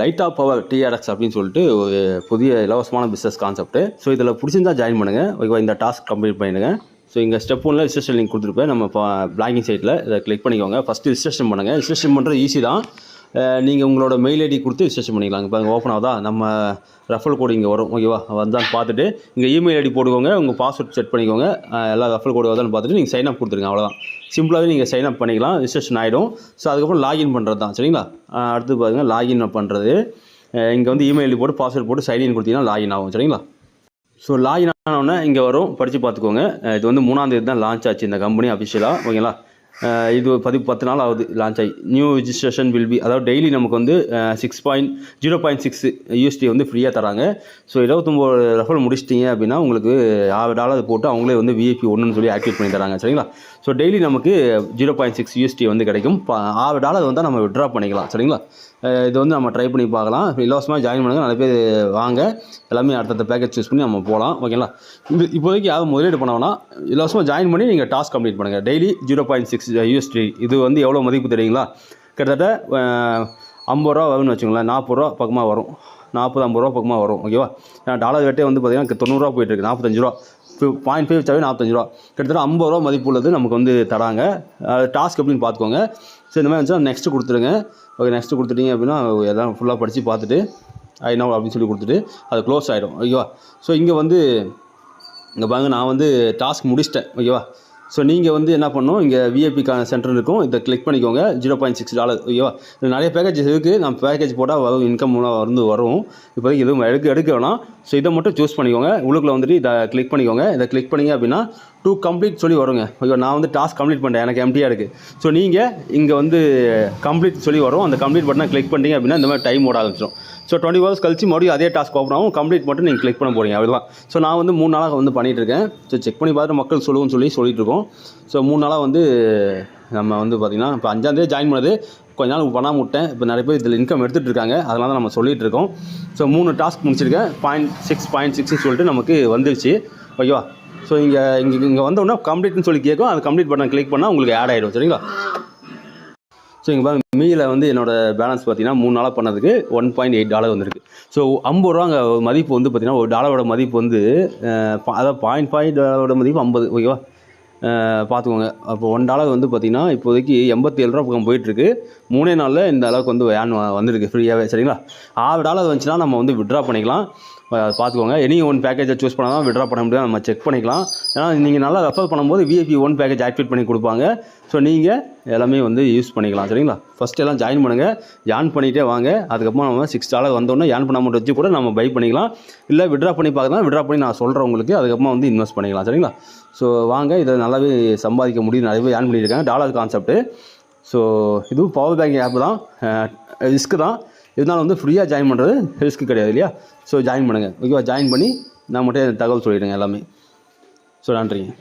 Light off power TRX அப்படின்னு சொல்லிட்டு ஒரு புதிய இலவசமான பிஸ்னஸ் கான்செப்ட் ஸோ இதில் பிடிச்சிருந்தா ஜாயின் பண்ணுங்கள் ஓகேவா? இந்த டாஸ்க் கம்ப்ளீட் பண்ணிடுங்க. ஸோ இங்கே ஸ்டெப் ஒன்றில் ரிஜிஸ்ட்ரேஷன் லிங்க் கொடுத்துருப்பேன். நம்ம இப்போ பிளாங்கிங் சைட்டில் இதை கிளிக் பண்ணிக்கோங்க. ஃபஸ்ட்டு ரிஜிஸ்ட்ரேஷன் பண்ணுங்கள் ரிஜிஸ்ட்ரேஷன் பண்ணுறது ஈஸி தான். நீங்கள் உங்களோட மெயில் ஐடி கொடுத்து ரிஜிஸ்ட்ரேஷன் பண்ணிக்கலாம் இப்போ ஓப்பன் ஆகுதா? நம்ம ரெஃபல் கோடு இங்கே வரும். ஓகேவா? வந்தான்னு பார்த்துட்டு இங்கே இமெயில் ஐடி போட்டுக்கோங்க உங்கள் பாஸ்வேர்ட் செட் பண்ணிக்கோங்க. எல்லா ரெஃபல் கோடு வருதான்னு பார்த்துட்டு நீங்கள் சைன் அப் கொடுத்துருங்க அவ்வளோதான் சிம்பிளாகவே நீங்கள் சைன் அப் பண்ணிக்கலாம். ரிஜிஸ்ட்ரேஷன் ஆகிடும் ஸோ அதுக்கப்புறம் லாகின் பண்ணுறது தான் சரிங்களா? அடுத்து பாருங்கள் லாகின் பண்ணுறது இங்கே வந்து இமெயில் ஐடி போட்டு பாஸ்வேர்ட் போட்டு சைன்இன் கொடுத்தீங்கன்னா லாகின் ஆகும் சரிங்களா? ஸோ லாகின் ஆனவுடனே இங்கே வரும். படித்து பார்த்துக்கோங்க. இது வந்து மூணாம் தேதி தான் லான்ச் ஆச்சு இந்த கம்பெனி அஃபிஷியலாக ஓகேங்களா? இது பதி பத்து நாள் ஆகுது லான்ச் ஆகி. நியூ ரிஜிஸ்ட்ரேஷன் வில் பி அதாவது டெய்லி நமக்கு வந்து six point zero point six USD வந்து ஃப்ரீயாக தராங்க. ஸோ இருபத்தொம்போது ரெஃபர் முடிச்சிட்டிங்க அப்படின்னா உங்களுக்கு ஆறு டாலர் போட்டு அவங்களே வந்து விஐபி ஒன்றுன்னு சொல்லி ஆக்டிவேட் பண்ணி தராங்க சரிங்களா? ஸோ டெய்லி நமக்கு ஜீரோ பாயிண்ட் சிக்ஸ் யூஎஸ்டி வந்து கிடைக்கும். ஆறு டாலர் வந்தால் நம்ம விட்ரா பண்ணிக்கலாம் சரிங்களா? இது வந்து நம்ம ட்ரை பண்ணி பார்க்கலாம். இலவசமாக ஜாயின் பண்ணுங்கள் நிறைய பேர் வாங்க. எல்லாமே அடுத்தடுத்த பேக்கேஜ் சூஸ் பண்ணி நம்ம போகலாம் ஓகேங்களா? இப்போதைக்கு யாரும் முதலீடு பண்ணோம்னா இலவசமாக ஜாயின் பண்ணி நீங்கள் டாஸ்க் கம்ப்ளீட் பண்ணுங்கள் daily zero point six USD uh, இது வந்து எவ்வளோ மதிப்பு தெரியுங்களா? கிட்டத்தட்ட ஐம்பது ரூபா வரும்னு வச்சுங்களேன் நாற்பது ரூபா பக்கமாக வரும். நாற்பது ஐம்பது ரூபா பக்கமாக வரும். ஓகேவா ஏன்னா டாலர் ரேட்டே வந்து பார்த்தீங்கன்னா தொண்ணூறுரூவா போயிட்டுருக்கு. நாற்பத்தஞ்சு ரூபா. பாயிண்ட் ஃபைவ் வச்சாவே நாற்பத்தஞ்சு ரூபா. கிட்டத்தட்ட ஐம்பது ரூபா மதிப்பு உள்ளது நமக்கு வந்து தராங்க. டாஸ்க் எப்படின்னு பார்த்துக்கோங்க ஸோ இந்த மாதிரி இருந்துச்சுன்னா நெக்ஸ்ட்டு கொடுத்துருங்க. ஓகே நெக்ஸ்ட்டு கொடுத்துட்டீங்க அப்படின்னா எல்லாம் ஃபுல்லாக படித்து பார்த்துட்டு ஐ அப்படின்னு சொல்லி கொடுத்துட்டு அது க்ளோஸ் ஆகிடும் ஓகேவா ஸோ இங்கே வந்து இங்கே பாருங்க நான் வந்து டாஸ்க் முடிச்சிட்டேன். ஓகேவா ஸோ நீங்கள் வந்து என்ன பண்ணணும் இங்கே விஐபிக்கான சென்டர் இருக்கும். இதை கிளிக் பண்ணிக்கோங்க. ஜீரோ பாயிண்ட் சிக்ஸ் டாலர் ஓகேவா நிறைய பேக்கேஜஸ் இருக்குது நம்ம பேக்கேஜ் போட்டால் வரும் இன்கம் வந்து வரும். இப்போதைக்கு எதுவும் எடுக்க எடுக்க வேணாம். ஸோ இதை மட்டும் சூஸ் பண்ணிக்கோங்க. உள்ளுக்குள்ளே வந்துட்டு இதை கிளிக் பண்ணிக்கோங்க. இதை கிளிக் பண்ணீங்க அப்படின்னா டூ கம்ப்ளீட் சொல்லி வருங்க. ஓகே நான் வந்து டாஸ்க் கம்ப்ளீட் பண்ணிட்டேன். எனக்கு எம்டியாக இருக்குது ஸோ நீங்கள் இங்கே வந்து கம்ப்ளீட் சொல்லி வரும். அந்த கம்ப்ளீட் பட்டனை கிளிக் பண்ணிட்டீங்க அப்படின்னா இந்த மாதிரி டைம் ஓட ஆரம்பிச்சிடும். ஸோ டுவெண்ட்டி ஹவர்ஸ் கழிச்சு மறுபடியும் அதே டாஸ்க் ஓப்பன் ஆகும் கம்ப்ளீட் மட்டும் நீங்கள் கிளிக் பண்ண போகிறீங்க அவ்வளோதான் ஸோ நான் வந்து மூணு நாளாக வந்து பண்ணிகிட்டு இருக்கேன். ஸோ செக் பண்ணி பார்த்துட்டு மக்கள் சொல்லுவோம்னு சொல்லி சொல்லிட்டு இருக்கோம். ஸோ மூணு நாளாக வந்து நம்ம வந்து பார்த்திங்கன்னா இப்போ அஞ்சாந்தேதி ஜாயின் பண்ணது. கொஞ்ச நாள் பண்ணாமல் விட்டேன் இப்போ நிறைய பேர் இதில் இன்கம் எடுத்துகிட்டு இருக்காங்க. அதனால தான் நம்ம சொல்லிகிட்டு இருக்கோம். ஸோ மூணு டாஸ்க் முடிச்சிருக்கேன். பாயிண்ட் சிக்ஸ் பாயிண்ட் சிக்ஸ்னு சொல்லிட்டு நமக்கு வந்துருச்சு. ஓகேவா ஸோ இங்கே இங்கே இங்கே வந்தோடனே கம்ப்ளீட்னு சொல்லி கேட்கும். அது கம்ப்ளீட் பட்டன் கிளிக் பண்ணால் உங்களுக்கு ஆட் ஆகிடும் சரிங்களா? ஸோ இங்கே பாருங்க மீல வந்து என்னோடய பேலன்ஸ் பார்த்தீங்கன்னா மூணு நாளாக பண்ணதுக்கு ஒன் பாயிண்ட் எயிட் டாலர் வந்திருக்கு. ஸோ ஐம்பது ரூபாங்க மதிப்பு வந்து பார்த்தீங்கன்னா ஒரு டாலரோட மதிப்பு வந்து பா- அதாவது பாயிண்ட் பாயிண்ட் டாலரோட மதிப்பு ஐம்பது ஓகேவா பார்த்துக்கோங்க அப்போ ஒன் டாலர் வந்து பார்த்தீங்கன்னா இப்போதைக்கு எண்பத்தி ஏழு ரூபா பக்கம் போயிட்டுருக்கு. மூணே நாளில் இந்த அளவுக்கு வந்து வேன் வந்திருக்கு ஃப்ரீயாகவே சரிங்களா? ஆறு டாலர் வந்துச்சுன்னா நம்ம வந்து விட்ரா பண்ணிக்கலாம். பார்த்துக்கோங்க. எனி ஒன் பேக்கேஜை சூஸ் பண்ணால் தான் விட்ரா பண்ண முடியும். நம்ம செக் பண்ணிக்கலாம். ஏன்னா நீங்கள் நல்லா ரெஃபர் பண்ணும்போது விஐபி ஒன் பேக்கேஜ் ஆக்டிவேட் பண்ணி கொடுப்பாங்க. ஸோ நீங்கள் எல்லாமே வந்து யூஸ் பண்ணிக்கலாம். சரிங்களா? ஃபஸ்ட் எல்லாம் ஜாயின் பண்ணுங்கள் ஜாயின் பண்ணிகிட்டே வாங்க. அதுக்கப்புறம் நம்ம சிக்ஸ் டாலர் வந்தோடனே ஜாயின் பண்ண அமௌண்ட் வச்சு கூட நம்ம பை பண்ணிக்கலாம். இல்லை விட்ரா பண்ணி பார்க்கலாம் விட்ரா பண்ணி நான் சொல்கிறேன் உங்களுக்கு. அதுக்கப்புறமா வந்து இன்வெஸ்ட் பண்ணிக்கலாம். சரிங்களா? ஸோ வாங்க. இதை நல்லாவே சம்பாதிக்க முடியும் நிறைய ஜாயின் பண்ணியிருக்காங்க டாலர் கான்செப்ட்டு ஸோ இதுவும் பவர் பேங்கிங் ஆப் தான். ரிஸ்க்கு தான். இருந்தாலும் வந்து ஃப்ரீயாக ஜாயின் பண்ணுறது ரிஸ்க் கிடையாது இல்லையா? ஸோ ஜாயின் பண்ணுங்கள் ஓகேவா ஜாயின் பண்ணி நான் மட்டும் தகவல் சொல்லிவிடுங்க எல்லாமே. ஸோ நன்றிங்க